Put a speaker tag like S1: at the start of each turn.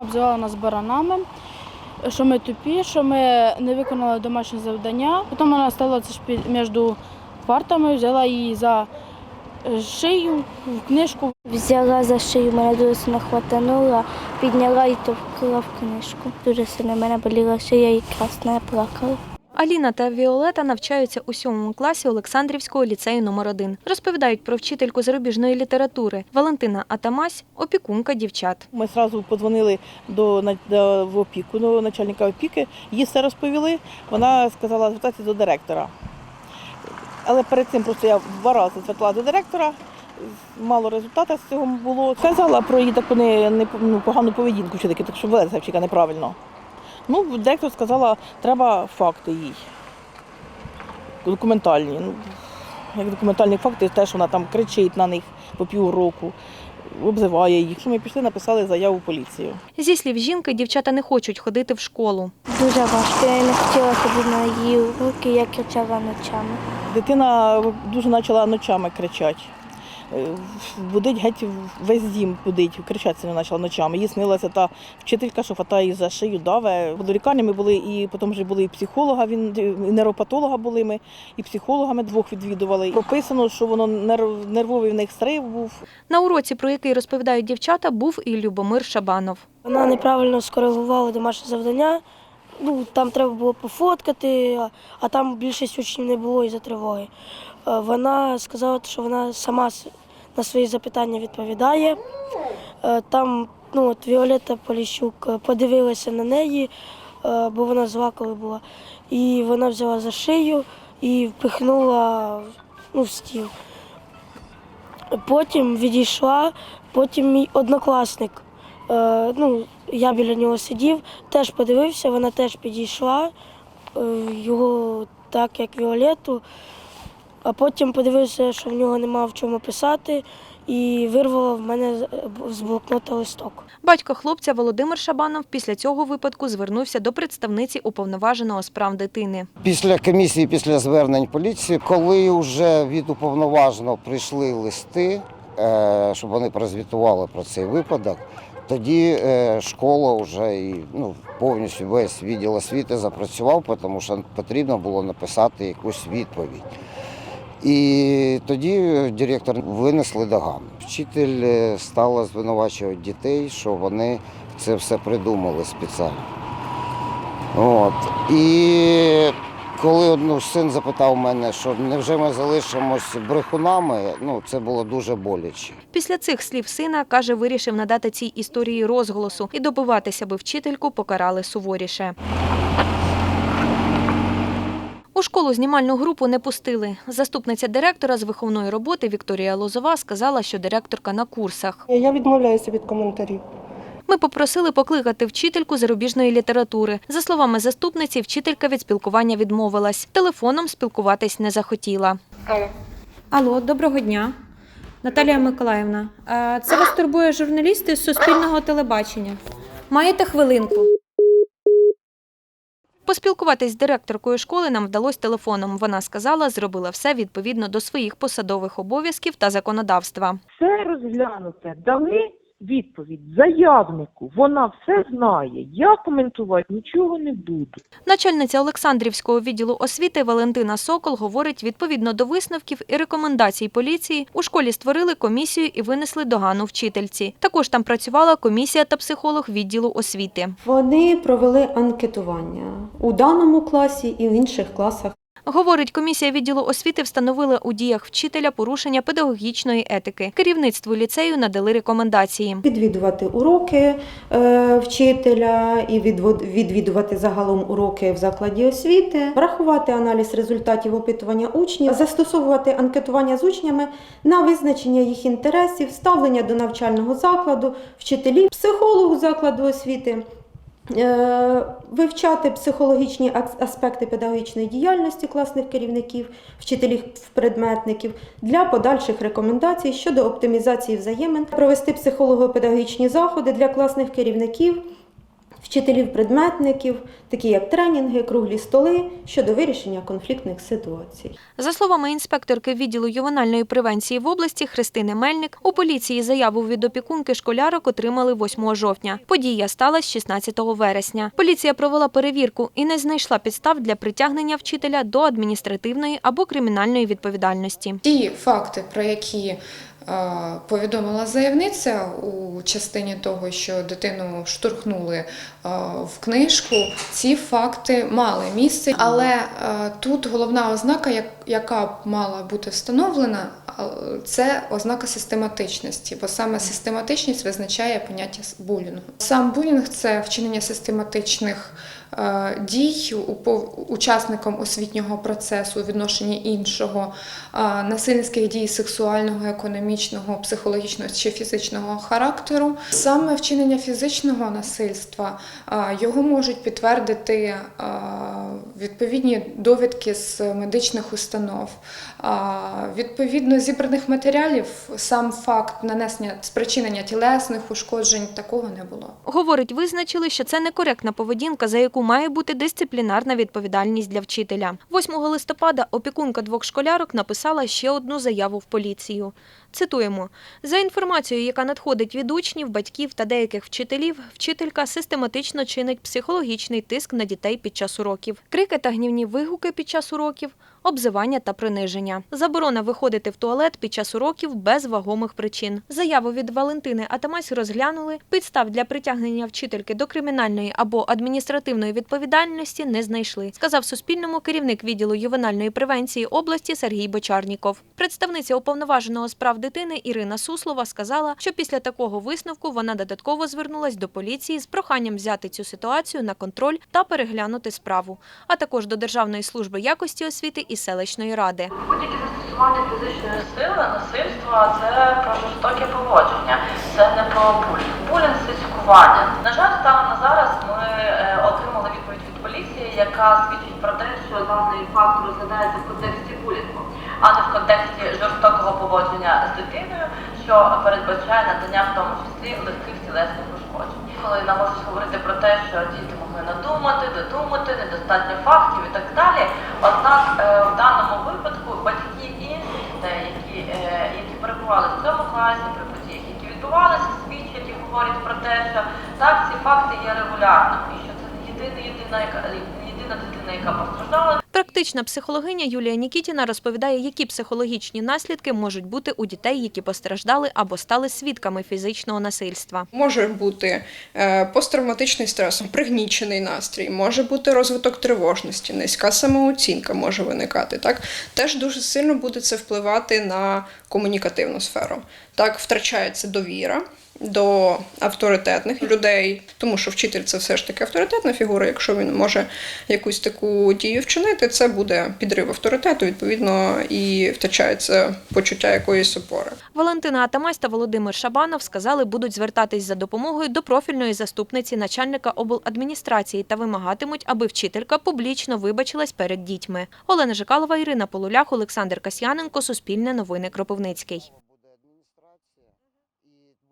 S1: Обзивала нас баранами, що ми тупі, що ми не виконали домашнє завдання. Потім вона стала між партами, взяла її за е, шию в книжку.
S2: Взяла за шию, мене дуже сильно хватанула, підняла і товкла в книжку. Дуже сильно мене боліла шия і красна, я плакала.
S3: Аліна та Віолета навчаються у сьомому класі Олександрівського ліцею номер 1 Розповідають про вчительку зарубіжної літератури Валентина Атамась, опікунка дівчат.
S4: Ми одразу подзвонили до, в опіку, до начальника опіки, їй все розповіли. Вона сказала звертатися до директора. Але перед цим просто я два рази зверталася до директора. Мало результату з цього було. Сказала про її таку не, не, ну, погану поведінку, все-таки, так що себе неправильно. Ну, директор сказала, треба факти їй. Документальні. Ну, як документальні факти, те, що вона там кричить на них по півроку, обзиває їх. Що ми пішли, написали заяву в поліцію.
S3: Зі слів жінки, дівчата не хочуть ходити в школу.
S2: Дуже важко. Я не хотіла ходити на її уроки, я кричала ночами.
S4: Дитина дуже почала ночами кричати. Е, Будить геть весь дім будить, кричати сильно почала ночами. Їй снилася та вчителька, що хватає її за шию, даве. До лікарні ми були, і потім вже були і психолога, він і нейропатолога були ми, і психологами двох відвідували. Прописано, що воно нерв- нервовий в них стрив був.
S3: На уроці, про який розповідають дівчата, був і Любомир Шабанов.
S5: Вона неправильно скоригувала домашнє завдання. Ну, там треба було пофоткати, а- а там більшість учнів не було із-за тривоги. Е, Вона сказала, що вона сама на свої запитання відповідає. Е, Там ну, от Віолетта Поліщук е, подивилася на неї, бо вона зла коли була. І вона взяла за шию і впихнула ну, в стіл. Потім відійшла, потім мій однокласник, ну, я біля нього сидів, теж подивився, вона теж підійшла, е, його так, як Віолету, а потім подивився, що в нього нема в чому писати, і вирвала в мене з- блокнота листок.
S3: Батько хлопця Володимир Шабанов після цього випадку звернувся до представниці уповноваженого з прав дитини.
S6: Після комісії, після звернень поліції, коли вже від уповноваженого прийшли листи, е, щоб вони прозвітували про цей випадок, тоді е, школа вже і ну, повністю весь відділ освіти запрацював, тому що потрібно було написати якусь відповідь. І тоді директор винесли догану. Вчитель е, стала звинувачувати дітей, що вони це все придумали спеціально. От. І коли ну, син запитав мене, що невже ми залишимось брехунами, ну це було дуже боляче.
S3: Після цих слів сина, каже, вирішив надати цій історії розголосу і добиватися, аби вчительку покарали суворіше. У школу знімальну групу не пустили. Заступниця директора з виховної роботи Вікторія Лозова сказала, що директорка на курсах.
S7: Я відмовляюся від коментарів.
S3: Ми попросили покликати вчительку зарубіжної літератури. За словами заступниці, вчителька від спілкування відмовилась. Телефоном спілкуватись не захотіла.
S8: Алло, доброго дня. Наталія Миколаївна, е, це вас турбує журналісти з Суспільного телебачення. Маєте хвилинку?
S3: Поспілкуватись з директоркою школи нам вдалося телефоном. Вона сказала, зробила все відповідно до своїх посадових обов'язків та законодавства.
S9: все розглянуте, дали відповідь заявнику. Вона все знає. Я коментувати нічого не буду.
S3: Начальниця Олександрівського відділу освіти Валентина Сокол говорить, відповідно до висновків і рекомендацій поліції, у школі створили комісію і винесли догану вчительці. Також там працювала комісія та психолог відділу освіти.
S10: Вони провели анкетування у даному класі і в інших класах.
S3: Говорить, комісія відділу освіти встановила у діях вчителя порушення педагогічної етики. Керівництву ліцею надали рекомендації.
S10: Відвідувати уроки е, вчителя і відвідувати загалом уроки в закладі освіти, врахувати аналіз результатів опитування учнів, застосовувати анкетування з учнями на визначення їх інтересів, ставлення до навчального закладу, вчителів, психологу закладу освіти. Е, Вивчати психологічні аспекти педагогічної діяльності класних керівників, вчителів предметників для подальших рекомендацій щодо оптимізації взаємин, провести психолого-педагогічні заходи для класних керівників, вчителів-предметників, такі як тренінги, круглі столи щодо вирішення конфліктних ситуацій.
S3: За словами інспекторки відділу ювенальної превенції в області Христини Мельник, у поліції заяву від опікунки школярок отримали 8 жовтня. Подія сталася 16 вересня. Поліція провела перевірку і не знайшла підстав для притягнення вчителя до адміністративної або кримінальної відповідальності.
S11: Ті факти, про які повідомила заявниця у частині того, що дитину штурхнули в книжку, ці факти мали місце. Але тут головна ознака, яка мала бути встановлена, це ознака систематичності, бо саме систематичність визначає поняття булінгу. Сам булінг це вчинення систематичних дій учасникам освітнього процесу у відношенні іншого, е, насильницьких дій сексуального, економічного, психологічного чи фізичного характеру. Саме вчинення фізичного насильства е, його можуть підтвердити е, відповідні довідки з медичних установ. Відповідно зібраних матеріалів, сам факт нанесення спричинення тілесних ушкоджень такого не було.
S3: Говорить, визначили, що це некоректна поведінка, за яку має бути дисциплінарна відповідальність для вчителя. 8 листопада опікунка двох школярок написала ще одну заяву в поліцію. Цитуємо: за інформацією, яка надходить від учнів, батьків та деяких вчителів, вчителька систематично чинить психологічний тиск на дітей під час уроків, крики та гнівні вигуки під час уроків, обзивання та приниження, заборона виходити в туалет під час уроків без вагомих причин. Заяву від Валентини Атамась розглянули. Підстав для притягнення вчительки до кримінальної або адміністративної відповідальності не знайшли, сказав Суспільному керівник відділу ювенальної превенції області Сергій Бочарніков. Представниця уповноваженого з прав дитини Ірина Суслова сказала, що після такого висновку вона додатково звернулась до поліції з проханням взяти цю ситуацію на контроль та переглянути справу, а також до Державної служби якості освіти і селищної ради.
S12: Будь-яке застосування фізичної сили, насильства це про жорстоке поводження, це не про булінг. Булінг це. На жаль, станом на зараз ми е, отримали відповідь від поліції, яка свідчить про те, що даний факт розглядається в контексті булінгу, а не в контексті жорстокого поводження з дитиною, що передбачає надання в тому числі легких тілесних ушкоджень. Коли нам можуть говорити про те, що діти надумати, додумати, недостатньо фактів і так далі. Однак е, в даному випадку батьки інших дітей, які, е, які перебували в цьому класі, при подіях, які відбувалися, свідчать і говорять про те, що так ці факти є регулярними, і що це не єдина єдина, єдина дитина, яка постраждала.
S3: Практична психологиня Юлія Нікітіна розповідає, які психологічні наслідки можуть бути у дітей, які постраждали або стали свідками фізичного насильства.
S13: Може бути е, посттравматичний стрес, пригнічений настрій, може бути розвиток тривожності, низька самооцінка може виникати. Так теж дуже сильно буде це впливати на комунікативну сферу. Так втрачається довіра. До авторитетних людей, тому що вчитель це все ж таки авторитетна фігура. Якщо він може якусь таку дію вчинити, це буде підрив авторитету, відповідно, і втрачається почуття якоїсь опори.
S3: Валентина Атамась та Володимир Шабанов сказали, будуть звертатись за допомогою до профільної заступниці начальника обладміністрації та вимагатимуть, аби вчителька публічно вибачилась перед дітьми. Олена Жикалова, Ірина Полулях, Олександр Касьяненко, Суспільне новини Кропивницький.